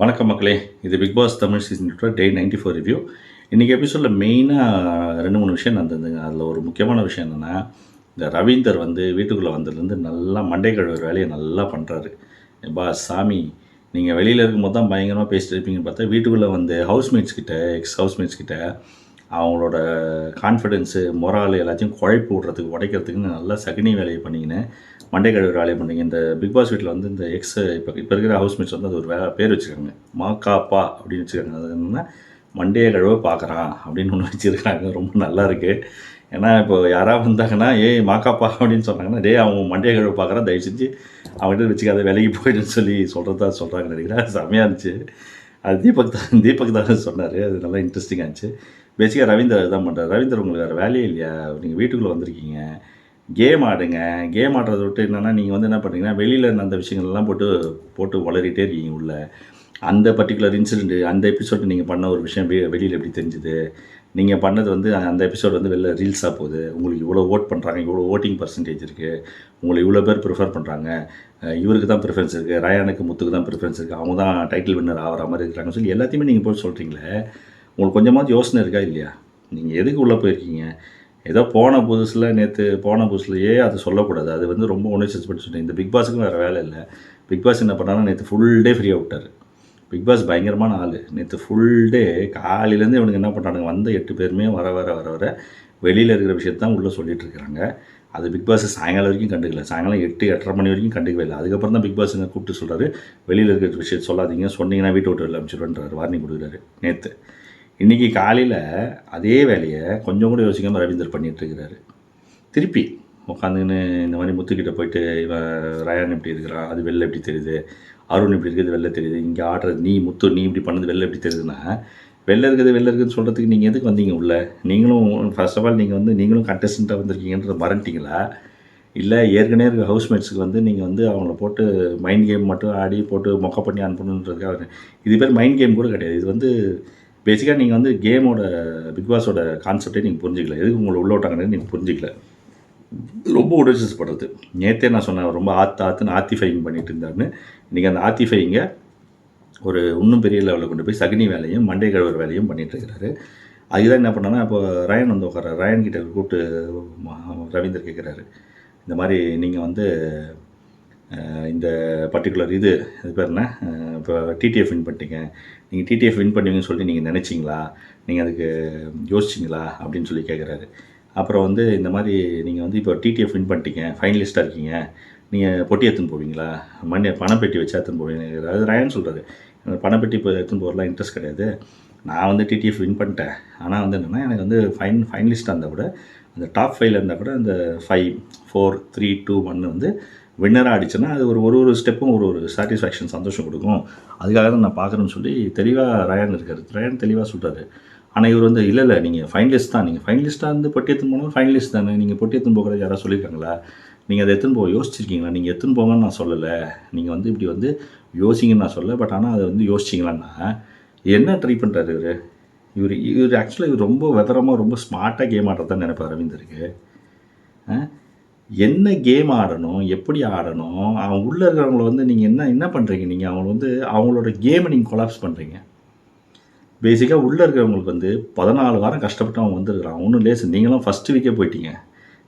வணக்கம் மக்களே. இது Bigg Boss Tamil season day ninety four review இன்றைக்கி எபிசோடில் மெயினாக ரெண்டு மூணு விஷயம் நடந்ததுங்க. அதில் ஒரு முக்கியமான விஷயம் என்னென்னா இந்த ரவீந்தர் வந்து வீட்டுக்குள்ளே வந்ததுலேருந்து நல்லா மண்டை கழுவுற வேலையை நல்லா பண்ணுறாரு பா சாமி நீங்கள் வெளியில் இருக்கும்போது தான் பயங்கரமாக பேசிட்டு இருப்பீங்கன்னு பார்த்தா வீட்டுக்குள்ளே வந்து ஹவுஸ்மேட்ஸ் கிட்ட எக்ஸ் ஹவுஸ்மேட்ஸ் கிட்ட அவங்களோட கான்ஃபிடென்ஸு மொரால் எல்லாத்தையும் குழப்பி விட்றதுக்கு உடைக்கிறதுக்குன்னு நல்லா சகுனி வேலையை பண்ணிக்கின்னு மண்டை கழுவுற வேலையை பண்ணிங்க. இந்த பிக் பாஸ் வீட்டில் வந்து இந்த எக்ஸ் இப்போ இப்போ இருக்கிற ஹவுஸ்மேட்ஸ் வந்து அது ஒரு வே பேர் வச்சுருக்காங்க. மாக்காப்பா அப்படின்னு வச்சுருக்காங்க. அது என்னென்னா மண்டையை கழுவ பார்க்குறான் அப்படின்னு ஒன்று வச்சுருக்காங்க. ரொம்ப நல்லா இருக்குது ஏன்னா இப்போ யாராவது வந்தாங்கன்னா ஏய் மாக்காப்பா அப்படின்னு சொன்னாங்கன்னா டே அவங்க மண்டையை கழுவ பார்க்குறான் தயவு செஞ்சு அவன்கிட்ட வச்சுக்காத வேலைக்கு போயிடுன்னு சொல்லி சொல்கிறதா சொல்கிறாங்க நினைக்கிறேன். செம்மையாக இருந்துச்சு. அது தீபக் தான் தீபக் தான் சொன்னார். அது நல்லா இன்ட்ரெஸ்டிங்காக இருந்துச்சு. பேசிக்காக ரவீந்தர் தான் பண்ணுறாரு ரவீந்தர் உங்களுக்கு வேறு வேலையே இல்லையா? நீங்கள் வீட்டுக்குள்ளே வந்திருக்கீங்க. கேம் ஆடுங்க. கேம் ஆடுறத விட்டு என்னென்னா நீங்கள் வந்து என்ன பண்ணுறீங்கன்னா வெளியில் அந்த விஷயங்கள்லாம் போட்டு போட்டு வளரிட்டே இருக்கீங்க உள்ள. அந்த பர்டிகுலர் இன்சிடெண்ட்டு அந்த எபிசோடு நீங்கள் பண்ண ஒரு விஷயம் வெ- வெளியில் எப்படி தெரிஞ்சுது? நீங்கள் பண்ணது வந்து அந்த எபிசோட் வந்து வெளில ரீல்ஸாக போகுது. உங்களுக்கு இவ்வளோ ஓட் பண்ணுறாங்க இவ்வளோ ஓட்டிங் பர்சன்டேஜ் இருக்குது உங்களை இவ்வளோ பேர் ப்ரிஃபர் பண்ணுறாங்க இவருக்கு தான் ப்ரிஃபரன்ஸ் இருக்குது ரயானுக்கு முத்துக்கு தான் ப்ரிஃபரன்ஸ் இருக்குது அவங்க தான் டைட்டில் வின்னர் ஆகிற மாதிரி இருக்கிறாங்கன்னு சொல்லி எல்லாத்தையுமே நீங்கள் போய் சொல்கிறீங்களே உங்களுக்கு கொஞ்சமாவது யோசனை இருக்கா இல்லையா? நீங்கள் எதுக்கு உள்ளே போயிருக்கீங்க? ஏதோ போன புதுசில் நேற்று போன புதுசுலையே அது சொல்லக்கூடாது. அது வந்து ரொம்ப உணர்ச்சி பட்டு சொன்னேன். இந்த பிக் பாஸுக்கும் வேறு வேலை இல்லை. பிக் பாஸ் என்ன பண்ணாலும் நேற்று ஃபுல் டே ஃப்ரீயாக விட்டார் பிக் பாஸ் பயங்கரமான ஆள். நேற்று ஃபுல் டே காலையிலேருந்து இவனுக்கு என்ன பண்ணுறானுங்க வந்த எட்டு பேருமே வர வர வர வர வெளியில் இருக்கிற விஷயத்தான் உள்ளே சொல்லிட்டு இருக்கிறாங்க அது பிக் பாஸ் சாயங்காலம் வரைக்கும் கண்டுக்கல. சாயங்காலம் எட்டு எட்டரை மணி வரைக்கும் கண்டுக்கவே இல்லை. அதுக்கப்புறம் தான் பிக் பாஸ் என்ன கூப்பிட்டு சொல்கிறாரு வெளியில் இருக்கிற விஷயத்தை சொல்லாதீங்க. சொன்னீங்கன்னா வீட்டை விட்டு வெளில அமைச்சிடுவேன்றார் வார்னிங் கொடுக்குறாரு. நேற்று இன்றைக்கி காலையில் அதே வேலையை கொஞ்சம் கூட யோசிக்காமல் ரவீந்தர் பண்ணிகிட்ருக்கிறாரு திருப்பி உட்காந்துக்கின்னு இந்த மாதிரி முத்துக்கிட்ட போயிட்டு இவன் ரயான் எப்படி இருக்கிறான் அது வெளில எப்படி தெரியுது? அருண் இப்படி இருக்கிறது வெளில தெரியுது? இங்கே ஆடுறது நீ முத்து நீ இப்படி பண்ணது வெளில எப்படி தெரியுதுன்னா வெளில இருக்குது வெளில இருக்குதுன்னு சொல்கிறதுக்கு நீங்கள் எதுக்கு வந்தீங்க உள்ள? நீங்களும் ஃபர்ஸ்ட் ஆஃப் ஆல் நீங்கள் வந்து நீங்களும் கண்டஸ்டண்ட்டாக வந்திருக்கீங்கன்றத மறந்துட்டீங்களா? இல்லை ஏற்கனவே இருக்க ஹவுஸ்மேட்ஸுக்கு வந்து நீங்கள் வந்து அவங்கள போட்டு மைண்ட் கேம் மட்டும் ஆடி போட்டு மொக்க பண்ணி அனுப்பணுன்றதுக்காக. இது பேர் மைண்ட் கேம் கூட கிடையாது. இது வந்து பேசிக்காக நீங்கள் வந்து கேமோட பிக் பாஸோட கான்செப்டே நீங்கள் புரிஞ்சிக்கல. எதுக்கு உங்களை உள்ள விட்டாங்கன்னு நீங்கள் புரிஞ்சிக்கல. ரொம்ப உடச்சப்படுறது நேற்றே நான் சொன்னேன் ரொம்ப ஆத்து ஆத்துன்னு ஆத்திஃபைங் பண்ணிட்டு இருந்தாருன்னு. இன்றைக்கி அந்த ஆத்திஃபைங்கை ஒரு இன்னும் பெரிய லெவலில் கொண்டு போய் சகுனி வேலையும் மண்டை கழுவுற வேலையும் பண்ணிகிட்டு இருக்கிறாரு. அதுதான் என்ன பண்ணோன்னா இப்போ ரயன் வந்து உட்கார ரயன் கிட்ட கூப்பிட்டு ரவீந்தர் கேட்குறாரு இந்த மாதிரி நீங்கள் வந்து இந்த பர்டிகுலர் இது இது பேர் என்ன? இப்போ டிடிஎஃப் வின் பண்ணிட்டீங்க. நீங்கள் டிடிஎஃப் வின் பண்ணுவீங்கன்னு சொல்லி நீங்கள் நினச்சிங்களா? நீங்கள் அதுக்கு யோசிச்சிங்களா? அப்படின்னு சொல்லி கேட்குறாரு அப்புறம் வந்து இந்த மாதிரி நீங்கள் வந்து இப்போ டிடிஎஃப் வின் பண்ணிட்டீங்க ஃபைனலிஸ்ட்டாக இருக்கீங்க. நீங்கள் பொட்டி எடுத்துன்னு போவீங்களா? மணி பணப்பெட்டி வச்சு எடுத்துன்னு போவீங்க. அது ரயன் சொல்கிறாரு பணப்பெட்டி இப்போ எடுத்துன்னு போகிறலாம் இன்ட்ரெஸ்ட் கிடையாது. நான் வந்து டிடிஎஃப் வின் பண்ணிட்டேன். ஆனால் வந்து என்னென்னா எனக்கு வந்து ஃபைன் ஃபைனலிஸ்ட்டாக இருந்தால் கூட அந்த டாப் ஃபைவ்ல இருந்தால் கூட அந்த ஃபைவ் ஃபோர் த்ரீ டூ ஒன்று வந்து வின்னராக அடிச்சேன்னா அது ஒரு ஒரு ஒரு ஸ்டெப்பும் ஒரு ஒரு சாட்டிஸ்ஃபேக்ஷன் சந்தோஷம் கொடுக்கும். அதுக்காக தான் நான் பார்க்குறேன்னு சொல்லி தெளிவாக ரயான் இருக்காரு. ரயான் தெளிவாக சொல்கிறாரு ஆனால் இவர் வந்து இல்லை இல்லை நீங்கள் ஃபைனலிஸ்ட் தான். நீங்கள் ஃபைனலிஸ்ட்டாக இருந்து பொட்டி எடுத்துன்னு போனால் ஃபைனலிஸ்ட் தானே. நீங்கள் பொட்டி எடுத்துன்னு போகிறது யாராவது சொல்லியிருக்காங்களா? நீங்கள் அதை எடுத்துன்னு போக யோசிச்சிருக்கீங்களா? நீங்கள் எடுத்துன்னு போங்கன்னு நான் சொல்லலை. நீங்கள் வந்து இப்படி வந்து யோசிங்கன்னு நான் சொல்ல பட் ஆனால் அதை வந்து யோசிச்சிங்களான்னா என்ன ட்ரை பண்ணுறாரு இவர்? இவர் இவர் ஆக்சுவலாக இவர் ரொம்ப விதரமாக ரொம்ப ஸ்மார்ட்டாக கேம் ஆடுறதான் நினைப்பார் அரவிந்தருக்கு. ஆ? என்ன கேம் ஆடணும் எப்படி ஆடணும் அவங்க உள்ளே இருக்கிறவங்கள வந்து நீங்கள் என்ன என்ன பண்ணுறீங்க நீங்கள் அவங்கள வந்து அவங்களோட கேமை நீங்கள் கொலாப்ஸ் பண்ணுறீங்க பேசிக்காக உள்ளே இருக்கிறவங்களுக்கு வந்து பதினாலு வாரம் கஷ்டப்பட்டு அவங்க வந்துருக்குறான் ஒன்றும் லேசு நீங்களும் ஃபஸ்ட்டு வீக்கே போயிட்டீங்க.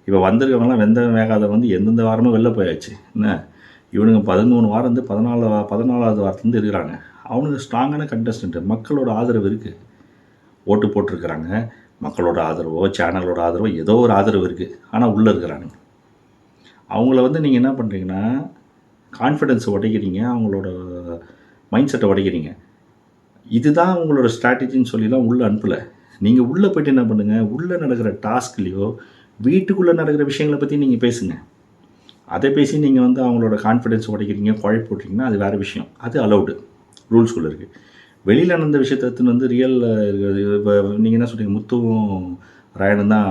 இப்போ வந்திருக்கவங்களாம் வெந்த வேகாத வந்து எந்தெந்த வாரமும் வெளில போயாச்சு. என்ன? இவனுங்க பதிமூணு வாரம் வந்து பதினாலு வா- பதினாலாவது வாரத்துலேருந்து இருக்கிறாங்க. அவனுங்க ஸ்ட்ராங்கான கண்டஸ்டன்ட்டு மக்களோட ஆதரவு இருக்குது ஓட்டு போட்டிருக்கிறாங்க. மக்களோட ஆதரவோ சேனலோட ஆதரவோ ஏதோ ஒரு ஆதரவு இருக்குது ஆனால் உள்ளே இருக்கிறானுங்க. அவங்கள வந்து நீங்கள் என்ன பண்ணுறீங்கன்னா கான்ஃபிடென்ஸை உடைக்கிறீங்க அவங்களோட மைண்ட் செட்டை உடைக்கிறீங்க இதுதான் உங்களோட ஸ்ட்ராட்டஜின்னு சொல்லிலாம் உள்ளே அனுப்பலை. நீங்கள் உள்ளே போயிட்டு என்ன பண்ணுங்கள் உள்ளே நடக்கிற டாஸ்க்லேயோ வீட்டுக்குள்ளே நடக்கிற விஷயங்களை பற்றி நீங்கள் பேசுங்க. அதை பேசி நீங்கள் வந்து அவங்களோட கான்ஃபிடென்ஸ் உடைக்கிறீங்க குழப்பி போட்டிங்கன்னா அது வேறு விஷயம். அது அலௌடு ரூல்ஸ்குள்ளே இருக்குது வெளியில் நடந்த விஷயத்தை வந்து ரியல் இப்போ நீங்கள் என்ன சொல்கிறீங்க முத்துவும் ராயனும் தான்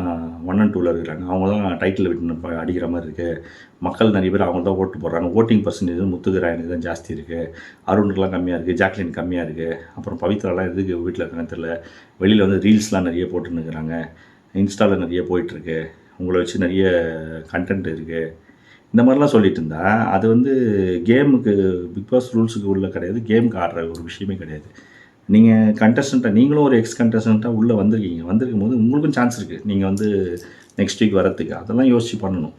ஒன் அண்ட் டூவில் இருக்கிறாங்க. அவங்க தான் டைட்டில் விட்டு அடிக்கிற மாதிரி இருக்குது மக்கள் நிறைய பேர் அவங்க தான் ஓட்டு போடுறாங்க. ஓட்டிங் பர்சன்டேஜ் முத்துக்கு ராயனுக்கு தான் ஜாஸ்தி இருக்குது அருணுக்கெலாம் கம்மியாக இருக்குது ஜாக்லின் கம்மியாக இருக்குது அப்புறம் பவித்ராலாம் எதுக்கு வீட்டில் இருக்காங்க தெரியல. வெளியில் வந்து ரீல்ஸ்லாம் நிறைய போட்டுன்னு இருக்கிறாங்க. இன்ஸ்டாவில் நிறைய போயிட்டுருக்கு. உங்களை வச்சு நிறைய கண்டென்ட் இருக்குது இந்த மாதிரிலாம் சொல்லிட்டு இருந்தா அது வந்து கேமுக்கு பிக் பாஸ் ரூல்ஸுக்கு உள்ள கிடையாது. கேமுக்கு ஆடுற ஒரு விஷயமே கிடையாது. நீங்கள் கண்டஸ்டண்ட்டாக நீங்களும் ஒரு எக்ஸ் கண்டஸ்டண்ட்டாக உள்ளே வந்திருக்கீங்க. வந்திருக்கும் போது உங்களுக்கும் சான்ஸ் இருக்குது நீங்கள் வந்து நெக்ஸ்ட் வீக் வரத்துக்கு அதெல்லாம் யோசிச்சு பண்ணணும்.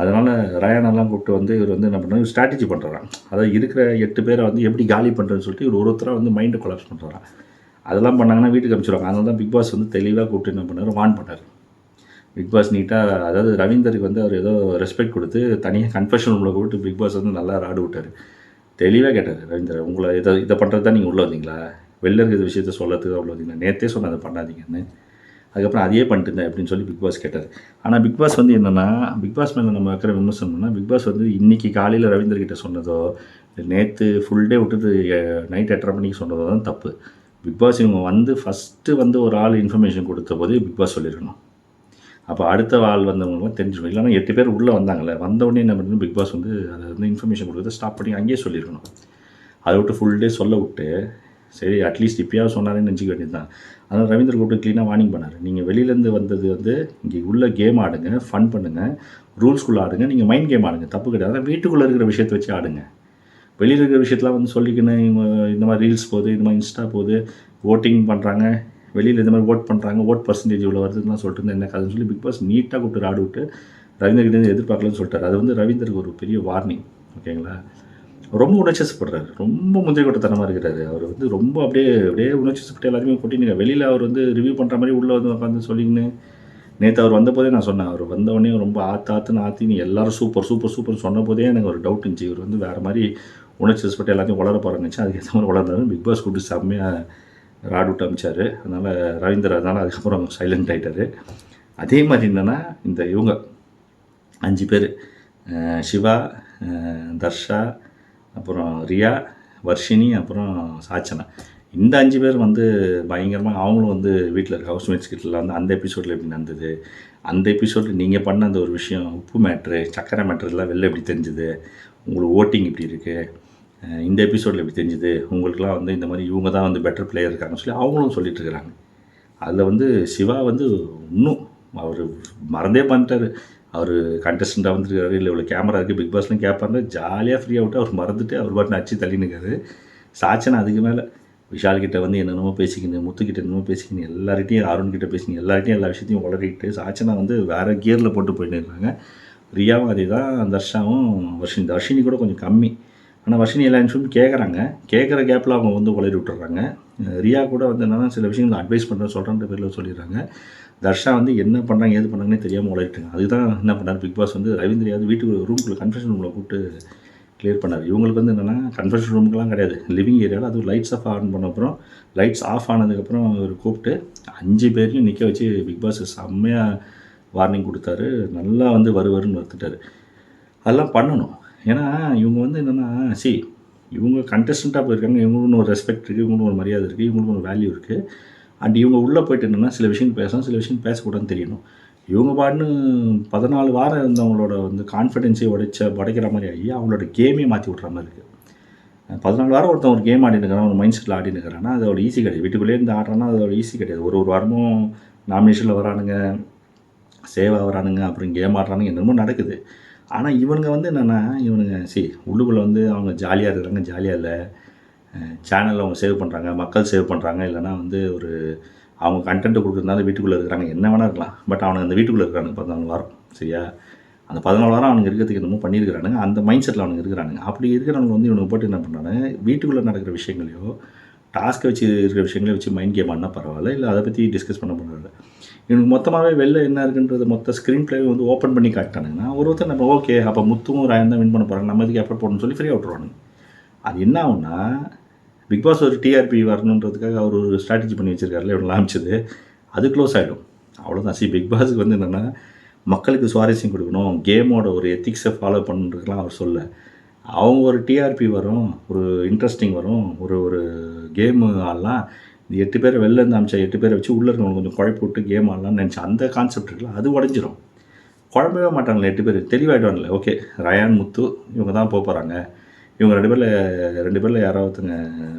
அதனால் ரயானெல்லாம் கூப்பிட்டு வந்து இவர் வந்து என்ன பண்ணுறாரு? ஸ்ட்ராட்டஜி பண்ணுறாராம் அதாவது இருக்கிற எட்டு பேரை வந்து எப்படி காலி பண்ணுறதுன்னு சொல்லிட்டு இவர் ஒருத்தராக வந்து மைண்டை கொலாப்ஸ் பண்ணுறாராம் அதெல்லாம் பண்ணாங்கன்னா வீட்டுக்கு அனுப்பிச்சிடுவாங்க அதனால தான் பிக் பாஸ் வந்து தெளிவாக கூப்பிட்டு என்ன பண்ணார்? வான் பண்ணார். பிக் பாஸ் நீட்டாக அதாவது ரவீந்தருக்கு வந்து அவர் ஏதோ ரெஸ்பெக்ட் கொடுத்து தனியாக கன்ஃபெஷன் ரூமில் கூப்பிட்டு பிக் பாஸ் வந்து நல்லா ஆடு விட்டார். தெளிவாக கேட்டார் ரவீந்தர் உங்களை இதை இதை பண்ணுறது தான் நீங்கள் உள்ளே வந்தீங்களா? வெளில இருக்கிற விஷயத்த சொல்லத்துக்கு அவ்வளோ இல்லை. நேற்றே சொன்ன அதை பண்ணாதீங்கன்னு. அதுக்கப்புறம் அதையே பண்ணிட்டு இருந்தேன் அப்படின்னு சொல்லி பிக் பாஸ் கேட்டார். ஆனால் பிக் பாஸ் வந்து என்னென்னா பிக் பாஸ் மேலே நம்ம வைக்கிற விமர்சனம்னா பிக் பாஸ் வந்து இன்றைக்கி காலையில் ரவீந்தர் கிட்ட சொன்னதோ நேற்று ஃபுல் டே விட்டுட்டு நைட் எட்டரை மணிக்கு சொன்னதோ தான் தப்பு. பிக் பாஸ் இவங்க வந்து ஃபஸ்ட்டு வந்து ஒரு ஆள் இன்ஃபர்மேஷன் கொடுத்த போதே பிக் பாஸ் சொல்லியிருக்கணும் அப்போ அடுத்த ஆள் வந்தவங்களாம் தெரிஞ்சுக்கணும் இல்லைனா எட்டு பேர் உள்ளே வந்தாங்கல்ல வந்தவொடனே என்ன பண்ணணும் பிக் பாஸ் வந்து அதை வந்து இன்ஃபர்மேஷன் கொடுக்குறத ஸ்டாப் பண்ணி அங்கேயே சொல்லியிருக்கணும் அதை விட்டு ஃபுல் டே சொல்ல விட்டு சரி அட்லீஸ்ட் இப்பயாவது சொன்னாரேன்னு நினச்சிக்க வேண்டியது தான் அதனால் ரவீந்தர் கூப்பிட்டு க்ளீனாக வார்னிங் பண்ணார். நீங்கள் வெளியிலேருந்து வந்தது வந்து இங்கே உள்ள கேம் ஆடுங்க ஃபன் பண்ணுங்கள் ரூல்ஸ்குள்ளே ஆடுங்க நீங்கள் மைண்ட் கேம் ஆடுங்க. தப்பு கிடையாது. ஆனால் வீட்டுக்குள்ளே இருக்கிற விஷயத்தை வச்சு ஆடுங்க. வெளியில் இருக்கிற விஷயத்தெலாம் வந்து சொல்லிக்கணும் இந்த மாதிரி ரீல்ஸ் போகுது இந்த மாதிரி இன்ஸ்டா போகுது ஓட்டிங் பண்ணுறாங்க வெளியில் இந்த மாதிரி ஓட் பண்ணுறாங்க ஓட் பர்சன்டேஜ் இவ்வளோ வருதுன்னு சொல்லிட்டு இருந்தேன் என்ன கதைன்னு சொல்லி பிக் பாஸ் நீட்டாக கூப்பிட்டு ஆடு விட்டு ரவீந்தர் கிட்ட எதிர்பார்க்கலன்னு சொல்லிட்டார். அது வந்து ரவீந்தருக்கு ஒரு பெரிய வார்னிங் ஓகேங்களா ரொம்ப உணர்ச்சிசப்படுறாரு ரொம்ப முந்திரி கொட்டத்தனமாக இருக்கிறாரு. அவர் வந்து ரொம்ப அப்படியே அப்படியே உணர்ச்சிசப்பட்டு எல்லாத்தையுமே கொட்டினுங்க வெளியில் அவர் வந்து ரிவ்யூ பண்ணுற மாதிரி உள்ளே வந்து உட்காந்து சொல்லிங்கன்னு நேற்று அவர் வந்தபோதே நான் சொன்னேன். அவர் வந்தவொடனே ரொம்ப ஆத்து ஆத்துன்னு ஆத்தின்னு எல்லாரும் சூப்பர் சூப்பர் சூப்பர் சொன்ன போதே எனக்கு ஒரு டவுட் இருந்துச்சு. இவர் வந்து வேறு மாதிரி உணர்ச்சிசப்பட்டு எல்லாத்தையும் வளர போகிறாங்கச்சு அதுக்கேற்ற மாதிரி வளர்ந்தாரு. பிக் பாஸ் கூப்பிட்டு செம்மையாக ராட் விட்டு அமைச்சார். அதனால் ரவீந்தர் அதனால் அதுக்கப்புறம் சைலண்ட் ஆகிட்டார் அதே மாதிரி என்னென்னா இந்த இவங்க அஞ்சு பேர் சிவா தர்ஷா அப்புறம் ரியா வர்ஷினி அப்புறம் சாச்சனா. இந்த அஞ்சு பேர் வந்து பயங்கரமாக அவங்களும் வந்து வீட்டில் இருக்க ஹவுஸ்மேட்ஸ் கிட்டலாம் வந்து அந்த எபிசோடில் எப்படி நடந்தது? அந்த எபிசோடில் நீங்கள் பண்ண அந்த ஒரு விஷயம் உப்பு மேட்ரு சக்கரை மேட்ருலாம் வெளில எப்படி தெரிஞ்சுது? உங்களுக்கு ஓட்டிங் இப்படி இருக்குது இந்த எபிசோடில் எப்படி தெரிஞ்சுது? உங்களுக்குலாம் வந்து இந்த மாதிரி இவங்க தான் வந்து பெட்டர் பிளேயர் இருக்காங்கன்னு சொல்லி அவங்களும் சொல்லிட்டு இருக்கிறாங்க அதில் வந்து சிவா வந்து இன்னும் அவர் மறந்தே பண்ணிட்டாரு. அவர் கண்டஸ்டண்ட்டாக வந்துருக்காரு இல்லை இவ்வளோ கேமரா இருக்குது பிக் பாஸ்லாம் கேட்பாரு ஜாலியாக ஃப்ரீயாக விட்டு அவர் மறந்துட்டு அவர் பாட்டு நச்சு தள்ளினுக்காரு. சாச்சனா அதுக்கு மேலே விஷால் கிட்ட வந்து என்னென்னமோ பேசிக்கின்னு முத்துக்கிட்ட என்னமோ பேசிக்கின்னு எல்லார்கிட்டையும் அருண் கிட்ட பேசிக்கின்னு எல்லார்கிட்டையும் எல்லா விஷயத்தையும் உளறிட்டு சாச்சனா வந்து வேறு கியரில் போட்டு போயிட்டு இருக்காங்க ரியாவும் அதே தான் தர்ஷாவும் வர்ஷினி தர்ஷினி கூட கொஞ்சம் கம்மி. ஆனால் வர்ஷினி எல்லா நிமிஷமும் கேட்குறாங்க கேட்குற கேப்பில் அவங்க வந்து உளறி விட்டுறாங்க ரியா கூட வந்து என்னென்னா சில விஷயங்கள் அட்வைஸ் பண்ணுறேன் சொல்கிறேன்ற பேரில் சொல்லிடுறாங்க. தர்ஷா வந்து என்ன பண்ணுறாங்க ஏது பண்ணுறாங்கன்னே தெரியாமல் உழையிட்டுங்க அதுதான் என்ன பண்ணார் பிக் பாஸ் வந்து ரவீந்திரியாவது வீட்டுக்கு ரூம்குள்ளே கன்ஃபெஷன் ரூமில் கூப்பிட்டு க்ளியர் பண்ணார். இவங்களுக்கு வந்து என்னென்னா கன்ஃபெஷன் ரூமுக்கெலாம் கிடையாது. லிவிங் ஏரியாவில் அதுவும் லைட்ஸ் ஆஃப் ஆன் பண்ண அப்புறம் லைட்ஸ் ஆஃப் ஆனதுக்கப்புறம் இவர் கூப்பிட்டு அஞ்சு பேரையும் நிற்க வச்சு பிக் பாஸ் செம்மையாக வார்னிங் கொடுத்தாரு. நல்லா வந்து வருவருன்னு வறுத்துட்டாரு அதெல்லாம் பண்ணணும். ஏன்னா இவங்க வந்து என்னென்னா சி இவங்க கண்டஸ்டண்ட்டாக போயிருக்காங்க. இவங்களுக்கும் ஒரு ரெஸ்பெக்ட் இருக்குது இவங்களுக்கு ஒரு மரியாதை இருக்குது இவங்களுக்கு ஒரு வேல்யூ இருக்குது அண்ட் இவங்க உள்ளே போயிட்டு என்னென்னா சில விஷயம் பேசணும் சில விஷயம் பேசக்கூடாதுன்னு தெரியணும். இவங்க பாட்டுன்னு பதினாலு வாரம் இருந்தவங்களோட வந்து கான்ஃபிடென்ஸை உடைச்ச உடைக்கிற மாதிரி ஆகி அவங்களோட கேமே மாற்றி விட்ற மாதிரி இருக்குது பதினாலு வாரம் ஒருத்தன் ஒரு கேம் ஆடினுக்கிறான் ஒரு மைண்ட் செட்டில் ஆடினுக்கிறான்னா அதோட ஈஸி கிடையாது. வீட்டுக்குள்ளேயே இருந்து ஆடுறான்னா அதோட ஈஸி கிடையாது. ஒரு ஒரு வாரமும் நாமினேஷனில் வரானுங்க சேவ் ஆகிறானுங்க அப்புறம் கேம் ஆடுறானுங்க என்னமோ நடக்குது. ஆனால் இவனுங்க வந்து என்னென்னா இவனுங்க சரி உள்ளுக்குள்ளே வந்து அவங்க ஜாலியாக இருக்கிறாங்க ஜாலியாக இல்லை. சேனலில் அவங்க சேவ் பண்ணுறாங்க மக்கள் சேவ் பண்ணுறாங்க இல்லைனா வந்து ஒரு அவங்க கண்டென்ட் கொடுக்குறதுனால வீட்டுக்குள்ளே இருக்கிறாங்க. என்ன வேணால் இருக்கலாம். பட் அவனுங்க அந்த வீட்டுக்குள்ளே இருக்கிறானுங்க பதினாலு வாரம் சரியா? அந்த பதினாலு வாரம் அவனுங்க இருக்கிறதுக்கு என்னமோ பண்ணியிருக்கிறானுங்க. அந்த மைண்ட் செட்டில் அவனுங்க இருக்கிறானுங்க. அப்படி இருக்கிறவங்க வந்து இவனுக்கு போட்டு என்ன பண்ணுறாங்க வீட்டுக்குள்ளே நடக்கிற விஷயங்களையோ டாஸ்க்கை வச்சு இருக்கிற விஷயங்களே வச்சு மைண்ட் கேம் ஆடினா பரவாயில்ல. இல்லை அதை பற்றி டிஸ்கஸ் பண்ண பரவாயில்ல. இவனுக்கு மொத்தமாகவே வெளில என்ன இருக்குன்றது மொத்த ஸ்க்ரீன் ப்ளே வந்து ஓப்பன் பண்ணி காட்டானுங்கன்னா ஒரு ஒருத்தர் நம்ம ஓகே அப்போ முத்துவும் ராயன் தான் வின் பண்ண போகிறாங்க நம்ம இதுக்கு எப்போ போடணும்னு சொல்லி ஃப்ரீயாக விட்ருவானுங்க அது என்ன ஆகுன்னா பிக் பாஸ் ஒரு டிஆர்பி வரணுன்றதுக்காக அவர் ஒரு ஸ்ட்ராட்டஜி பண்ணி வச்சிருக்காருல இவ்வளோ ஆரம்பிச்சது அது க்ளோஸ் ஆகிடும் அவ்வளோதான் சி பிக் பாஸுக்கு வந்து என்னென்னா மக்களுக்கு சுவாரஸ்யம் கொடுக்கணும். கேமோட ஒரு எத்திக்ஸை ஃபாலோ பண்ணுறதுக்கெலாம் அவர் சொல்ல அவங்க ஒரு டிஆர்பி வரும் ஒரு இன்ட்ரெஸ்டிங் வரும் ஒரு ஒரு கேமு ஆடலாம். இந்த எட்டு பேரை வெளில இருந்து அமிச்சா எட்டு பேரை வச்சு உள்ளே இருக்கவங்க கொஞ்சம் குழப்பி விட்டு கேம் ஆடலாம்னு நினச்சி அந்த கான்செப்ட் இருக்குல்ல அது உடஞ்சிரும். குழம்பவே மாட்டாங்களே எட்டு பேர். தெளிவாயிடுவாங்களே. ஓகே ரயான் முத்து இவங்க தான் போக போகிறாங்க இவங்க ரெண்டு பேரில் ரெண்டு பேரில் யாராவதுங்க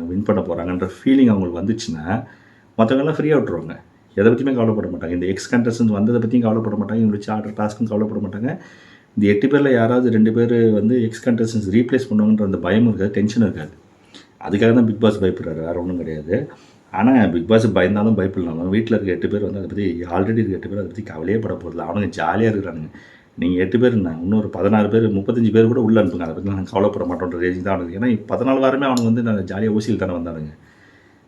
வின் பண்ண போகிறாங்கன்ற ஃபீலிங் அவங்களுக்கு வந்துச்சுன்னா மற்றவங்கெல்லாம் ஃப்ரீயாக விட்டுருவாங்க. எதை பற்றியுமே கவலைப்பட மாட்டாங்க. இந்த எக்ஸ் கண்டஸ்டன்ஸ் வந்ததை பற்றியும் கவலைப்பட மாட்டாங்க. இவங்களுக்கு ஆர்டர் டாஸ்க்கும் கவலைப்பட மாட்டாங்க. இந்த எட்டு பேரில் யாராவது ரெண்டு பேர் வந்து எக்ஸ் கண்டஸ்டன்ஸ் ரீப்ளேஸ் பண்ணுவாங்கன்ற அந்த பயமும் இருக்காது டென்ஷனும் இருக்காது. அதுக்காக தான் பிக் பாஸ் பயப்படுறாரு. வேறு ஒன்றும் கிடையாது. ஆனால் பிக் பாஸ் பயந்தாலும் பயப்படலாம். வீட்டில் இருக்க எட்டு பேர் வந்து அதை பற்றி ஆல்ரெடி இருக்க எட்டு பேர் அதை பற்றி கவலையே பட போகிறதில்ல அவனுங்க ஜாலியாக இருக்கிறானுங்க. நீங்கள் எட்டு பேர் இருந்தாங்க. இன்னொரு பதினாறு பேர் முப்பத்தஞ்சு பேர் கூட உள்ளே அனுப்புங்க. அதை பற்றி நான் கவலைப்பட மாட்டோன்ற ரேஞ்சு தான் அவனுக்கு ஏன்னா பதினாலு வாரமே அவனுக்கு வந்து நான் ஜாலியாக ஊசியில் தானே வந்தானுங்க.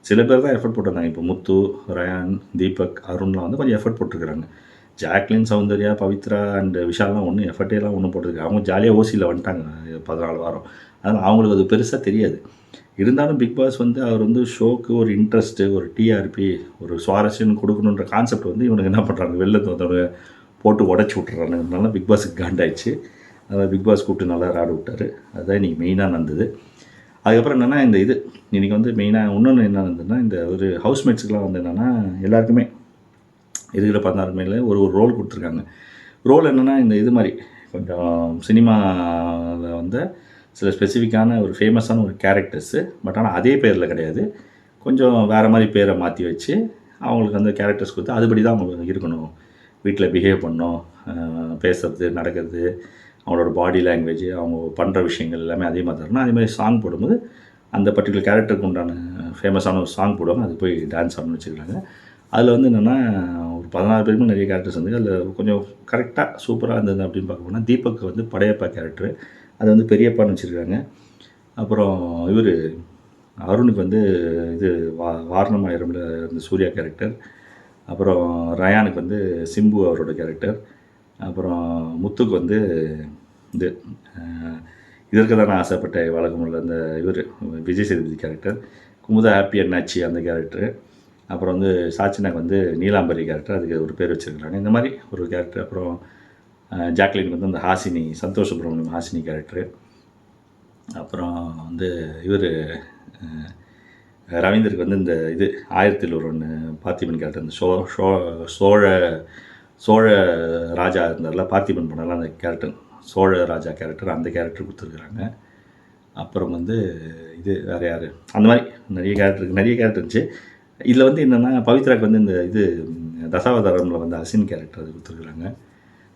சில பேர் தான் எஃபர்ட் போட்டிருந்தாங்க. இப்போ முத்து ரயான் தீபக் அருண்லாம் வந்து கொஞ்சம் எஃபர்ட் போட்டிருக்கிறாங்க. ஜாக்லின் சௌந்தர்யா பவித்ரா அண்ட் விஷால்லாம் ஒன்றும் எஃபர்ட்டேலாம் ஒன்றும் போட்டிருக்காங்க அவங்க ஜாலியாக ஓசியில் வந்துட்டாங்க. பதினாலு வாரம். அதனால் அவங்களுக்கு அது பெருசாக தெரியாது. இருந்தாலும் பிக் பாஸ் வந்து அவர் வந்து ஷோக்கு ஒரு இன்ட்ரெஸ்ட்டு ஒரு டிஆர்பி ஒரு சுவாரஸ்யம் கொடுக்கணுன்ற கான்செப்ட் வந்து இவனுக்கு என்ன பண்ணுறாங்க வெளில வந்தவங்க போட்டு உடச்சி விட்டுறானுங்கனால பிக் பாஸுக்கு காண்டாயிடுச்சு. அதை பிக் பாஸ் கூப்பிட்டு நல்லா ராடு விட்டார். அதுதான் இன்றைக்கி மெயினாக நடந்தது. அதுக்கப்புறம் என்னென்னா இந்த இது இன்றைக்கி வந்து மெயினாக இன்னொன்று என்ன நடந்ததுன்னா இந்த ஒரு ஹவுஸ்மேட்ஸுக்கெலாம் வந்து என்னென்னா எல்லாருக்குமே இருக்கிற பதினாறு மேலே ஒரு ஒரு ரோல் கொடுத்துருக்காங்க. ரோல் என்னென்னா இந்த இது மாதிரி கொஞ்சம் சினிமாவில் வந்து சில ஸ்பெசிஃபிக்கான ஒரு ஃபேமஸான ஒரு கேரக்டர்ஸு பட் ஆனால் அதே பேரில் கிடையாது. கொஞ்சம் வேறு மாதிரி பேரை மாற்றி வச்சு அவங்களுக்கு அந்த கேரக்டர்ஸ் கொடுத்து அதுபடி தான் அவங்க இருக்கணும். வீட்டில் பிஹேவ் பண்ணோம் பேசுறது நடக்கிறது அவங்களோட பாடி லாங்குவேஜ் அவங்க பண்ணுற விஷயங்கள் எல்லாமே அதே மாதிரி தரணும் அதேமாதிரி சாங் போடும்போது அந்த பர்டிகுலர் கேரக்டருக்கு உண்டான ஃபேமஸான ஒரு சாங் போடுவாங்க. அது போய் டான்ஸ் ஆடணும்னு வச்சுருக்காங்க அதில் வந்து என்னென்னா ஒரு பதினாறு பேருமே நிறைய கேரக்டர்ஸ் வந்து அதில் கொஞ்சம் கரெக்டாக சூப்பராக இருந்தது அப்படின்னு பார்க்க போனால் தீபக் வந்து படையப்பா கேரக்டர் அது வந்து பெரியப்பான்னு வச்சுருக்காங்க அப்புறம் இவர் அருணுக்கு வந்து இது வா வாரணமாயிரமில் இருந்த சூர்யா கேரக்டர் அப்புறம் ரயானுக்கு வந்து சிம்பு அவரோட கேரக்டர் அப்புறம் முத்துக்கு வந்து இது. இதற்கு தான் நான் ஆசைப்பட்ட வழக்கமுள்ள அந்த இவர் விஜய் சேதுபதி கேரக்டர் குமுதா ஹாப்பி அண்ணாச்சி அந்த கேரக்டர் அப்புறம் வந்து சாச்சினாக்கு வந்து நீலாம்பரி கேரக்டர் அதுக்கு ஒரு பேர் வச்சுருக்காங்க இந்த மாதிரி ஒரு கேரக்டர் அப்புறம் ஜாக்லின் வந்து அந்த ஹாசினி சந்தோஷ் சுப்ரமணியம் ஹாசினி கேரக்டரு அப்புறம் வந்து இவர் ரவீந்தருக்கு வந்து இந்த இது ஆயிரத்தில் ஒரு ஒன்று பார்த்திபன் கேரக்டர் இந்த சோ சோ சோழ சோழ ராஜா இருந்தார்ல பார்த்திபன் பண்ணலாம் அந்த கேரக்டர் சோழ ராஜா கேரக்டர் அந்த கேரக்டர் கொடுத்துருக்குறாங்க. அப்புறம் வந்து இது வேறு யார்? அந்த மாதிரி நிறைய கேரக்ட்ருக்கு நிறைய கேரக்டர் இருந்துச்சு. இதில் வந்து என்னென்னா பவித்ராக்கு வந்து இந்த இது தசாவதாரமில் வந்து அசின் கேரக்டர் அது கொடுத்துருக்குறாங்க.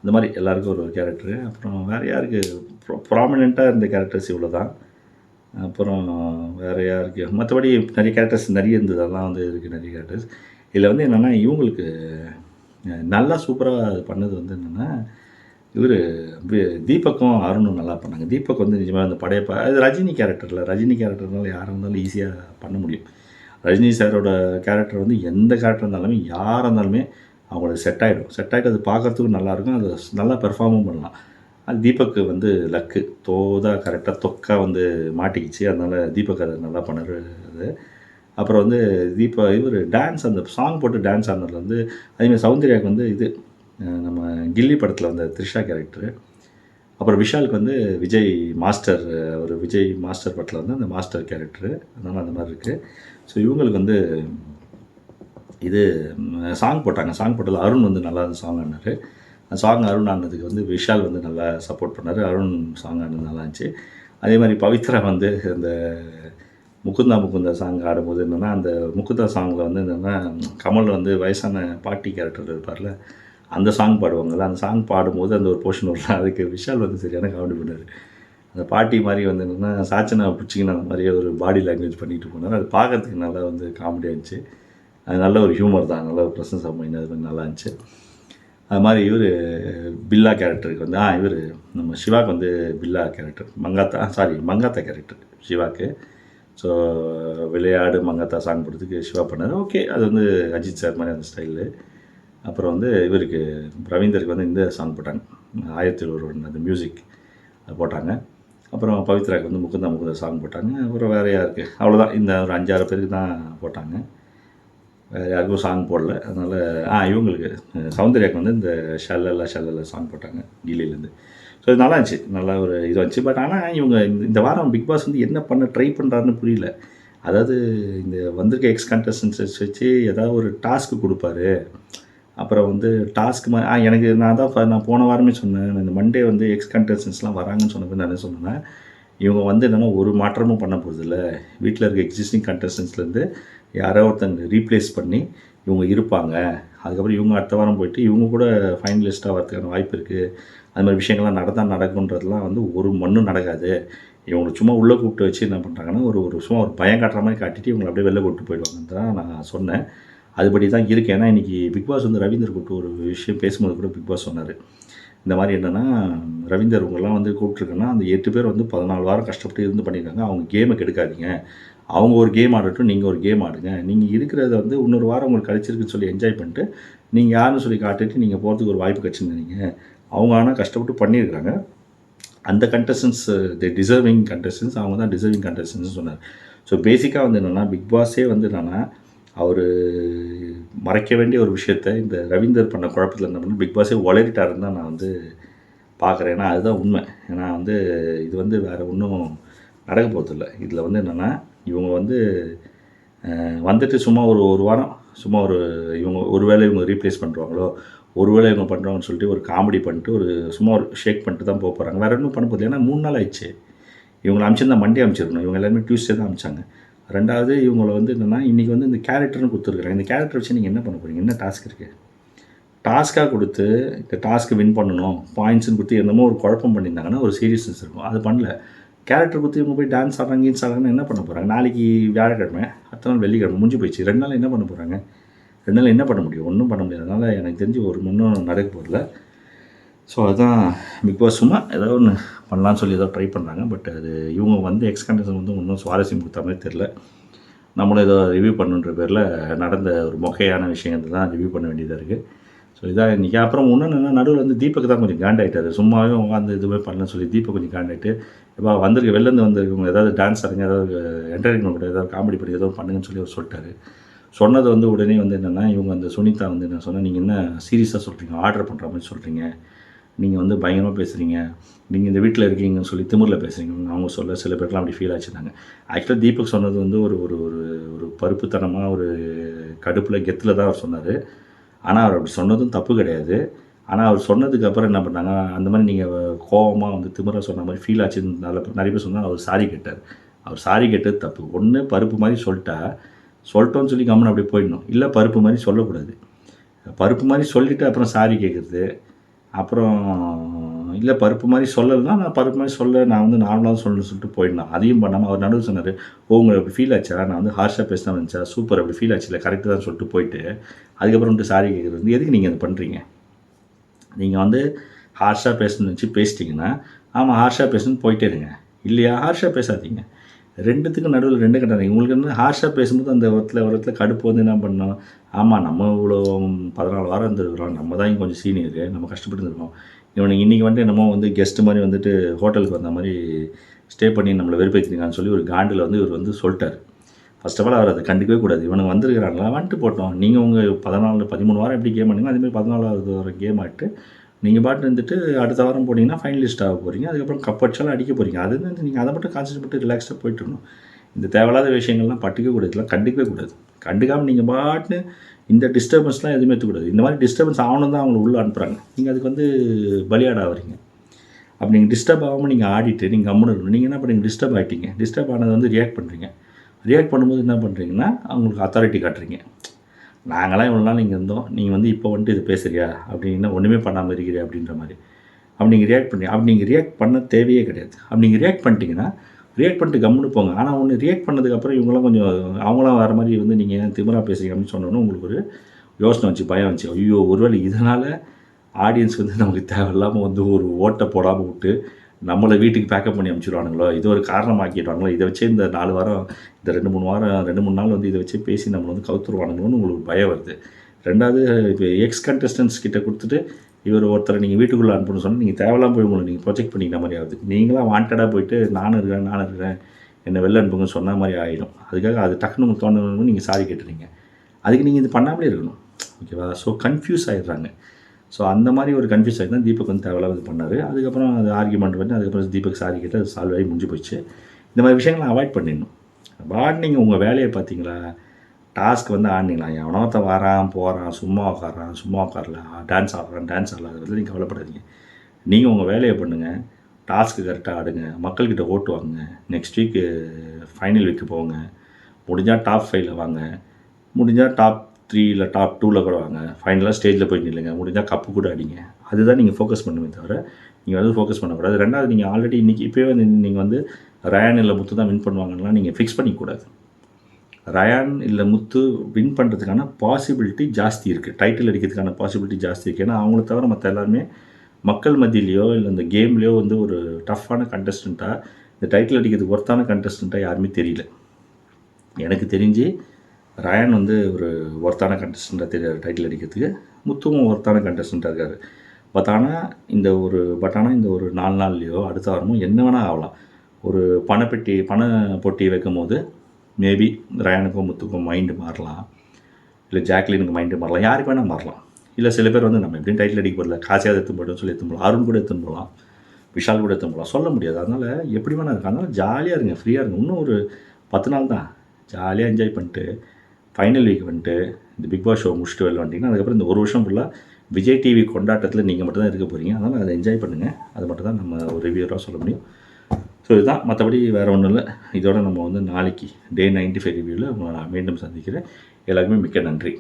இந்த மாதிரி எல்லாருக்கும் ஒரு ஒரு கேரக்டரு அப்புறம் வேறு யாருக்கு? ப்ரா ப்ராமினெண்ட்டாக இருந்த கேரக்டர்ஸ் இவ்வளோ தான் அப்புறம் வேறு யாருக்கு? மற்றபடி நிறைய கேரக்டர்ஸ் நிறைய இருந்தது. அதெல்லாம் வந்து இருக்குது நிறைய கேரக்டர்ஸ் இதில் வந்து என்னென்னா இவங்களுக்கு நல்லா சூப்பராக பண்ணது வந்து என்னென்னா இவர் தீபக்கும் அருணும் நல்லா பண்ணாங்க. தீபக் வந்து நிஜமாக அந்த படையப்பா அது ரஜினி கேரக்டரில் ரஜினி கேரக்டர்னால யாராக இருந்தாலும் ஈஸியாக பண்ண முடியும். ரஜினி சாரோட கேரக்டர் வந்து எந்த கேரக்டர் இருந்தாலுமே யாராக இருந்தாலுமே அவங்களுக்கு செட் ஆகிடும் செட் ஆகிட்டு அது பார்க்குறதுக்கும் நல்லாயிருக்கும் அது நல்லா பெர்ஃபார்மும் பண்ணலாம். அது தீபக்கு வந்து லக்கு. தோதா கரெக்டாக தொக்கா வந்து மாட்டிக்கிச்சு. அதனால் தீபக் அதை நல்லா பண்ணுறது அது அப்புறம் வந்து தீபா இவர் டான்ஸ் அந்த சாங் போட்டு டான்ஸ் ஆடினதுல வந்து அதேமாதிரி சௌந்தர்யாவுக்கு வந்து இது நம்ம கில்லி படத்தில் வந்த த்ரிஷா கேரக்டரு அப்புறம் விஷாலுக்கு வந்து விஜய் மாஸ்டர் ஒரு விஜய் மாஸ்டர் படத்தில் வந்து அந்த மாஸ்டர் கேரக்டரு அதனால் அந்த மாதிரி இருக்குது ஸோ இவங்களுக்கு வந்து இது சாங் போட்டாங்க. சாங் போட்டதில் அருண் வந்து நல்லா சாங் ஆனார். சாங் அருண் ஆனதுக்கு வந்து விஷால் வந்து நல்லா சப்போர்ட் பண்ணார். அருண் சாங் ஆனது நல்லா இருந்துச்சு. அதே மாதிரி பவித்ரா வந்து அந்த முகுந்தா முகுந்தா சாங் ஆடும்போது என்னென்னா அந்த முகுந்தா சாங்கில் வந்து என்னென்னா கமல் வந்து வயசான பாட்டி கேரக்டர் இருப்பார்ல அந்த சாங் பாடுவாங்கல்ல அந்த சாங் பாடும்போது அந்த ஒரு போர்ஷன் வரல அதுக்கு விஷால் வந்து சரியான காமெடி பண்ணார். அந்த பாட்டி மாதிரி வந்து என்னென்னா சாச்சனை பிடிச்சிங்கன்னு அந்த மாதிரியே ஒரு பாடி லாங்குவேஜ் பண்ணிட்டு போனார். அது பார்க்கறதுக்கு நல்லா வந்து காமெடியாக இருந்துச்சு. அது நல்ல ஒரு ஹியூமர் தான் நல்ல ஒரு ப்ரெசன்ஸ் ஆஃப் மைண்ட் அது நல்லா இருந்துச்சு. அது மாதிரி இவர் பில்லா கேரக்டருக்கு வந்து ஆ இவர் நம்ம சிவாக்கு வந்து Billa character Mankatha sorry Mankatha character சிவாக்கு. So விளையாடு மங்காத்தா சாங் போடுறதுக்கு சிவா பண்ணார். ஓகே அது வந்து அஜித் சார் மாதிரி அந்த ஸ்டைலு அப்புறம் வந்து இவருக்கு ரவீந்தருக்கு வந்து இந்த சாங் போட்டாங்க. ஆயிரத்தி ஒரு அந்த மியூசிக் அது போட்டாங்க. அப்புறம் பவித்ராக்கு வந்து முகுந்தா முகுந்தா சாங் போட்டாங்க. அப்புறம் வேறு யாருக்கு? அவ்வளோதான் இந்த ஒரு அஞ்சாறு பேருக்கு தான் போட்டாங்க. வேறு யாருக்கும் சாங் போடல. அதனால் ஆ இவங்களுக்கு சௌந்தர்யாக்கு வந்து இந்த ஷல்லல்ல ஷல்லல்ல சாங் போட்டாங்க கில்லிலேருந்து ஸோ இது நல்லா இருந்துச்சு நல்லா ஒரு இது வந்துச்சு. பட் ஆனால் இவங்க இந்த- இந்த வாரம் பிக் பாஸ் வந்து என்ன பண்ண ட்ரை பண்ணுறாருன்னு புரியல. அதாவது இந்த வந்திருக்க எக்ஸ் கண்டஸ்டன்ஸஸ் வச்சு ஏதாவது ஒரு டாஸ்க்கு கொடுப்பாரு. அப்புறம் வந்து டாஸ்க் மாதிரி ஆ எனக்கு நான் தான் நான் போன வாரமே சொன்னேன். இந்த மண்டே வந்து எக்ஸ் கண்டஸ்டன்ஸ்லாம் வராங்கன்னு சொன்னப்போ நான் என்ன சொன்னேன்னா இவங்க வந்து என்னென்னா ஒரு மாற்றமும் பண்ண போகிறதில்ல வீட்டில் இருக்க எக்ஸிஸ்டிங் கண்டஸ்டன்ஸ்லேருந்து யாரோ ஒருத்தங்க ரீப்ளேஸ் பண்ணி இவங்க இருப்பாங்க. அதுக்கப்புறம் இவங்க அடுத்த வாரம் போயிட்டு இவங்க கூட ஃபைனலிஸ்ட்டாக வரதுக்கான வாய்ப்பு இருக்குது அது மாதிரி விஷயங்கள்லாம் நடந்தால் நடக்குன்றதுலாம் வந்து ஒரு மண்ணும் நடக்காது. இவங்களை சும்மா உள்ளே கூப்பிட்டு வச்சு என்ன பண்ணுறாங்கன்னா ஒரு ஒரு சும்மா ஒரு பயம் காட்டுற மாதிரி காட்டிட்டு இவங்களை அப்படியே வெளில கூப்பிட்டு போயிடுவாங்க தான் நான் சொன்னேன். அதுபடி தான் இருக்குது ஏன்னா இன்றைக்கி பிக் பாஸ் வந்து ரவீந்தர் கூப்பிட்டு ஒரு விஷயம் பேசும்போது கூட பிக் பாஸ் சொன்னார். இந்த மாதிரி என்னென்னா ரவீந்தர் உங்கள்லாம் வந்து கூப்பிட்ருக்கேன்னா அந்த எட்டு பேர் வந்து பதினாலு வாரம் கஷ்டப்பட்டு இருந்து பண்ணியிருக்காங்க. அவங்க கேமை கெடுக்காதீங்க. அவங்க ஒரு கேம் ஆடட்டும் நீங்கள் ஒரு கேம் ஆடுங்க. நீங்கள் இருக்கிறத வந்து இன்னொரு வாரம் உங்களுக்கு கழிச்சிருக்குன்னு சொல்லி என்ஜாய் பண்ணிட்டு நீங்கள் யாருன்னு சொல்லி காட்டிட்டு நீங்கள் போகிறதுக்கு ஒரு வாய்ப்பு கிடச்சிருந்தீங்க அவங்க ஆனால் கஷ்டப்பட்டு பண்ணியிருக்காங்க அந்த கண்டஸ்டன்ஸ் தி டிசர்விங் கண்டஸ்டன்ஸ் அவங்க தான் டிசர்விங் கண்டஸ்டன்ஸ் சொன்னார். ஸோ பேசிக்காக வந்து என்னென்னா பிக் பாஸே வந்து என்னென்னா அவர் மறைக்க வேண்டிய ஒரு விஷயத்த இந்த ரவீந்தர் பண்ண குழப்பத்தில் என்ன பிக் பாஸே உளறிட்டாருன்னு தான் நான் வந்து பார்க்குறேன் ஏன்னா அதுதான் உண்மை. ஏன்னா வந்து இது வந்து வேறு ஒன்றும் நடக்க போகிறதில்ல இதில் வந்து என்னென்னா இவங்க வந்து வந்துட்டு சும்மா ஒரு ஒரு வாரம் சும்மா ஒரு இவங்க ஒருவேளை இவங்க ரீப்ளேஸ் பண்ணுறாங்களோ ஒருவேளை இவங்க பண்ணுறாங்கன்னு சொல்லிட்டு ஒரு காமெடி பண்ணிட்டு ஒரு சும்மா ஒரு ஷேக் பண்ணிட்டு தான் போக போகிறாங்க வேறு ஒன்றும் பண்ண போதில்லை ஏன்னா மூணு நாள் ஆயிடுச்சு. இவங்களை அமிச்சிருந்தா மண்டே அமைச்சிருக்கணும் இவங்க எல்லாருமே டியூஸ்டே தான் அமிச்சாங்க. ரெண்டாவது இவங்களை வந்து என்னென்னா இன்றைக்கி வந்து இந்த கேரக்டர்னு கொடுத்துருக்குறாங்க. இந்த கேரக்டர் வச்சு நீங்கள் என்ன பண்ண போகிறீங்க என்ன டாஸ்க் இருக்குது டாஸ்க்காக கொடுத்து இந்த டாஸ்க்கு வின் பண்ணணும். பாயிண்ட்ஸ்னு கொடுத்து என்னமோ ஒரு குழப்பம் பண்ணியிருந்தாங்கன்னா ஒரு சீரியஸ்னஸ் இருக்கும். அது பண்ணல. கேரக்டர் கொடுத்து இவங்க போய் டான்ஸ் ஆடுறாங்க கீன்ஸ் ஆடுறாங்கன்னு என்ன பண்ண போகிறாங்க நாளைக்கு வியாழக்கிழமை அடுத்த நாள் வெள்ளிக்கிழமை முடிஞ்சு போயிடுச்சு. ரெண்டு நாள் என்ன பண்ண போகிறாங்க ரெண்டு நாள் என்ன பண்ண முடியும்? ஒன்றும் பண்ண முடியாது. அதனால் எனக்கு தெரிஞ்சு ஒரு முன்னும் நடக்க போகிறதில்ல ஸோ அதுதான் பிக் பாஸ் சும்மா ஏதோ ஒன்று பண்ணலான்னு சொல்லி ஏதோ ட்ரை பண்ணுறாங்க பட் அது இவங்க வந்து எக்ஸ் வந்து ஒன்றும் சுவாரஸ்யம் கொடுத்த மாதிரி தெரில நம்மளும் ஏதோ ரிவ்யூ பண்ணுன்ற பேரில் நடந்த ஒரு மொக்கையான விஷயங்கள் தான் ரிவ்யூ பண்ண வேண்டியதாக இருக்குது ஸோ இதான் இன்றைக்கி அப்புறம் ஒன்று என்னென்னா நடுவில் வந்து தீபக் தான் கொஞ்சம் காண்டாயிட்டாரு சும்மாவே உட்காந்து இதுவே பண்ணலன்னு சொல்லி தீபக் கொஞ்சம் காண்டாயிட்டு இப்போ வந்திருக்க வெளிலேருந்து வந்திருக்கவங்க ஏதாவது டான்ஸ் ஆடுங்க ஏதாவது என்டர்டைன்மெண்ட் கூட ஏதாவது காமெடி பண்ணி ஏதோ பண்ணுங்கன்னு சொல்லி அவர் சொல்லிட்டாரு. சொன்னது வந்து உடனே வந்து என்னென்னா இவங்க அந்த சுனிதா வந்து என்ன சொன்னால் நீங்கள் என்ன சீரியஸாக சொல்கிறீங்க ஆர்டர் பண்ணுற மாதிரி சொல்கிறீங்க நீங்கள் வந்து பயங்கரமாக பேசுகிறீங்க நீங்கள் இந்த வீட்டில் இருக்கீங்கன்னு சொல்லி திமிரில் பேசுகிறீங்க அவங்க சொல்ல சில பேர்லாம் அப்படி ஃபீல் ஆச்சுருந்தாங்க ஆக்சுவலாக தீபக் சொன்னது வந்து ஒரு ஒரு ஒரு ஒரு பருப்புத்தனமாக ஒரு கடுப்பில் கெத்தில் தான் அவர் சொன்னார். ஆனால் அவர் அப்படி சொன்னதும் தப்பு கிடையாது. ஆனால் அவர் சொன்னதுக்கு அப்புறம் என்ன பண்ணாங்க? அந்த மாதிரி நீங்கள் கோவமாக வந்து திமுறை சொன்ன மாதிரி ஃபீல் ஆச்சுனால நிறைய பேர் சொன்னால் அவர் சாரி கேட்டார். அவர் சாரி கேட்டது தப்பு. ஒன்று பருப்பு மாதிரி சொல்லிட்டா சொல்லிட்டோன்னு சொல்லி கம்மன் அப்படி போயிடணும். இல்லை பருப்பு மாதிரி சொல்லக்கூடாது. பருப்பு மாதிரி சொல்லிவிட்டு அப்புறம் சாரி கேட்குறது அப்புறம் இல்லை பருப்பு மாதிரி சொல்லலைன்னா நான் பருப்பு மாதிரி சொல்ல நான் வந்து நார்மலாக சொல்லணும்னு சொல்லிட்டு போயிடணும். அதையும் பண்ணாமல் அவர் நடுவு சொன்னார் ஓ உங்களை அப்படி ஃபீல் ஆச்சா? நான் வந்து ஹார்ஷாக பேசினா வந்துச்சா சூப்பர் அப்படி ஃபீல் ஆச்சு இல்லை கரெக்டாக தான் சொல்லிட்டு போயிட்டு அதுக்கப்புறம் வந்துட்டு சாரி கேட்குறது வந்து எதுக்கு நீங்கள் அதை பண்ணுறீங்க நீங்கள் வந்து ஹார்ஷாக பேசணும்னு வச்சு பேசிட்டிங்கன்னா ஆமாம் ஹார்ஷாக பேசணும்னு போயிட்டே இருங்க. இல்லையா ஹார்ஷாக பேசாதீங்க. ரெண்டுத்துக்கும் நடுவில் ரெண்டு கட்டாங்க உங்களுக்கு வந்து ஹார்ஷாக பேசும்போது அந்த இடத்துல ஒரு இடத்துல கடுப்பு வந்து என்ன பண்ணோம் ஆமாம் நம்ம இவ்வளோ பதினாலு வாரம் இருந்துருக்குறோம். நம்ம தான் இங்கே கொஞ்சம் சீனியரு நம்ம கஷ்டப்பட்டு இருந்திருக்கோம். இவனுக்கு இன்றைக்கி வந்து என்னமோ வந்து கெஸ்ட்டு மாதிரி வந்துட்டு ஹோட்டலுக்கு வந்த மாதிரி ஸ்டே பண்ணி நம்மளை வெறுப்பேற்றிருக்கான்னு சொல்லி ஒரு காண்டில் வந்து இவர் வந்து சொல்லிட்டார். ஃபர்ஸ்ட் ஆஃப் ஆல் அவர் அதை கண்டுக்கவே கூடாது. இவனுக்கு வந்திருக்கிறாங்களா வந்துட்டு போட்டோம். நீங்கள் உங்கள் பதினாலு பதிமூணு வாரம் எப்படி கேம் ஆடுங்க அதேமாதிரி பதினாலாவது வாரம் கேம் ஆகிட்டு நீங்கள் பாட்டு இருந்துட்டு அடுத்த வாரம் போனீங்கன்னா ஃபைனலிஸ்ட் ஆக போகிறீங்க அதுக்கப்புறம் கப் அடிச்சாலும் அடிக்க போகிறீங்க அது வந்து நீங்கள் அதை மட்டும் கான்சன்ட்ரேட் பண்ணி ரிலாக்ஸாக போயிட்டு இருக்கணும் இந்த தேவையில்லாத விஷயங்கள்லாம் பட்டுக்கக்கூடாது இதெல்லாம் கண்டுக்கவே கூடாது. கண்டுக்காமல் நீங்கள் பாட்டுன்னு இந்த டிஸ்டர்பன்ஸ்லாம் எதுவுமே எடுத்துக்கூடாது. இந்த மாதிரி டிஸ்டர்பன்ஸ் ஆகணும் தான் அவங்களை உள்ளே அனுப்புகிறாங்க நீங்கள் அதுக்கு வந்து பலியாட ஆகிறீங்க அப்படி நீங்கள் டிஸ்டர்ப் ஆகாமல் நீங்கள் ஆடிட்டு நீங்கள் கம்முன்னு இருக்கணும் நீங்கள் என்ன பண்ணுறீங்க டிஸ்டர்ப் ஆகிட்டீங்க? டிஸ்டர்ப் ஆனது வந்து ரியாக்ட் பண்ணுறீங்க ரியாக்ட் பண்ணும்போது என்ன பண்ணுறீங்கன்னா அவங்களுக்கு அத்தாரிட்டி காட்டுறீங்க. நாங்களாம் இவ்வளோ நாள் இங்கே இருந்தோம். நீங்கள் வந்து இப்போ வந்துட்டு இது பேசுகிறியா அப்படின்னா ஒன்றுமே பண்ணாமல் இருக்கிறியா அப்படின்ற மாதிரி. அப்படி நீங்கள் ரியாக்ட் பண்ணி அப்படி நீங்கள் ரியாக்ட் பண்ண தேவையே கிடையாது. அப்படி நீங்கள் ரியாக்ட் பண்ணிட்டீங்கன்னா ரியாக்ட் பண்ணிட்டு கம்முன்னு போங்க. ஆனால் ஒன்று ரியாக்ட் பண்ணதுக்கப்புறம் இவங்களாம் கொஞ்சம் அவங்களாம் வேறு மாதிரி வந்து நீங்கள் ஏன் திமிரா பேசுறீங்க அப்படின்னு சொன்னோன்னே உங்களுக்கு ஒரு யோசனை வச்சு பயம் வச்சு ஐயோ ஒருவேளை இதனால் ஆடியன்ஸ் வந்து நமக்கு தேவையில்லாமல் வந்து ஒரு ஓட்டை போடாமல் விட்டு நம்மளை வீட்டுக்கு பேக்கப் பண்ணி அனுப்பிச்சிடுவானுங்களோ இது ஒரு காரணமாக்கிடுவாங்களோ இதை வச்சே இந்த நாலு வாரம் இந்த ரெண்டு மூணு வாரம் ரெண்டு மூணு நாள் வந்து இதை வச்சு பேசி நம்மளை வந்து கவுத்துருவானுங்களோன்னு உங்களுக்கு பயம் வருது. ரெண்டாவது இப்போ எக்ஸ் கண்டஸ்டன்ஸ் கிட்ட கொடுத்துட்டு இவர் ஒருத்தரை நீங்கள் வீட்டுக்குள்ளே அனுப்பணும்னு சொன்னால் நீங்கள் தேவையில்லாம் போய் உங்களை நீங்கள் ப்ரொஜெக்ட் பண்ணிக்கிற மாதிரி ஆகுது. நீங்களாம் வாண்டடாக போயிட்டு நானும் இருக்கிறேன் நானும் இருக்கிறேன் என்னை வெளில அனுப்புங்கன்னு சொன்ன மாதிரி ஆகிடும் அதுக்காக அது டக்குன்னு உங்களுக்கு தோணுன்னு நீங்கள் சாரி கேட்டுறீங்க அதுக்கு நீங்கள் இது பண்ணாமலே இருக்கணும். ஓகேவா ஸோ கன்ஃபியூஸ் ஆகிடுறாங்க ஸோ அந்த மாதிரி ஒரு கன்ஃபியூஸ் ஆகி தான் தீபக் வந்து தேவையில்லாம இது பண்ணார். அதுக்கப்புறம் அது ஆர்கியூமெண்ட் பண்ணி அதுக்கப்புறம் தீபக் சாரி கேட்டு அது சால்வ் ஆகி முடிஞ்சு போச்சு இந்த மாதிரி விஷயங்களை அவாய்ட் பண்ணிடணும். பாட் நீங்கள் உங்கள் வேலையை பார்த்தீங்களா? டாஸ்க் வந்து ஆடினீங்களா எவனோத்த வரான் போகிறான் சும்மா உட்காரான் சும்மா உட்காரல. டான்ஸ் ஆடுறான் டான்ஸ் ஆடல. அதை பற்றி நீங்கள் கவலைப்படாதீங்க. நீங்கள் உங்கள் வேலையை பண்ணுங்கள் டாஸ்க்கு கரெக்டாக ஆடுங்க. மக்கள்கிட்ட ஓட்டு வாங்க நெக்ஸ்ட் வீக்கு ஃபைனல் வீக்கு போங்க. முடிஞ்சால் டாப் ஃபைவ்ல வாங்க. முடிஞ்சால் டாப் த்ரீ இல்லை டாப் டூவில் கூட வாங்க. ஃபைனலாக ஸ்டேஜில் போய் நில்லுங்க. முடிஞ்சால் கப்பு கூட அடிங்க. அதுதான் நீங்கள் ஃபோக்கஸ் பண்ணுமே தவிர நீங்கள் வந்து ஃபோக்கஸ் பண்ணக்கூடாது. ரெண்டாவது நீங்கள் ஆல்ரெடி இன்றைக்கி இப்போயே வந்து நீங்கள் வந்து ரயான் இல்லை முத்து தான் வின் பண்ணுவாங்கன்னா நீங்கள் ஃபிக்ஸ் பண்ணிக்கூடாது ரயான் இல்லை முத்து வின் பண்ணுறதுக்கான பாசிபிலிட்டி ஜாஸ்தி இருக்குது டைட்டில் அடிக்கிறதுக்கான பாசிபிலிட்டி ஜாஸ்தி இருக்குது ஏன்னா அவங்கள தவிர மற்ற எல்லாருமே மக்கள் மத்தியிலையோ இல்லை இந்த கேம்லேயோ வந்து ஒரு டஃப்பான கண்டஸ்டண்ட்டாக இந்த டைட்டில் அடிக்கிறதுக்கு ஒர்த்தான கண்டஸ்டண்ட்டாக யாருமே தெரியல. எனக்கு தெரிஞ்சு ரயான் வந்து ஒரு ஒர்த்தான கண்டஸ்டண்ட்டாக தெரிய டைட்டில் அடிக்கிறதுக்கு. முத்துவும் ஒர்த்தான கண்டஸ்டண்ட்டாக இருக்கார். பட் ஆனால் இந்த ஒரு பட் ஆனால் இந்த ஒரு நாலு நாள்லையோ அடுத்த வாரமோ என்ன வேணால் ஆகலாம். ஒரு பணப்பெட்டி பண பொட்டி வைக்கும் போது மேபி ரயானுக்கும் முத்துக்கும் மைண்டு மாறலாம். இல்லை ஜாக்லினுக்கு மைண்டு மாறலாம். யாருக்கு வேணால் மாறலாம். இல்லை சில பேர் வந்து நம்ம எப்படியும் டைட்டில் அடிக்க போடல காசியாக எடுத்து போடணும் சொல்லி எடுத்து போகலாம். அருண் கூட எடுத்துன்னு போகலாம். விஷால் கூட எடுத்துன்னு போகலாம். சொல்ல முடியாது. அதனால் எப்படி வேணால் இருக்கும் அதனால் ஜாலியாக இருங்க. ஃப்ரீயாக இருங்க. இன்னும் ஒரு பத்து நாள் தான். ஜாலியாக என்ஜாய் பண்ணிட்டு ஃபைனல் வீக் வந்துட்டு இந்த பிக் பாஸ் ஷோ முடிச்சுட்டு வெளில வந்துட்டிங்கன்னா அதுக்கப்புறம் இந்த ஒரு வருஷம் ஃபுல்லாக விஜய் டிவி கொண்டாட்டத்தில் நீங்கள் மட்டும் தான் இருக்க போகிறீங்க அதனால் அதை என்ஜாய் பண்ணுங்கள் அது மட்டும் தான் நம்ம ஒரு ரிவியூராக சொல்ல முடியும். ஸோ இதுதான் மற்றபடி வேறு ஒன்றும் இல்லை. இதோட நம்ம வந்து நாளைக்கு டே நைன்டி ஃபைவ் ரிவ்யூவில் உங்களை நான் மீண்டும் சந்திக்கிறேன். எல்லாருக்குமே மிக்க நன்றி.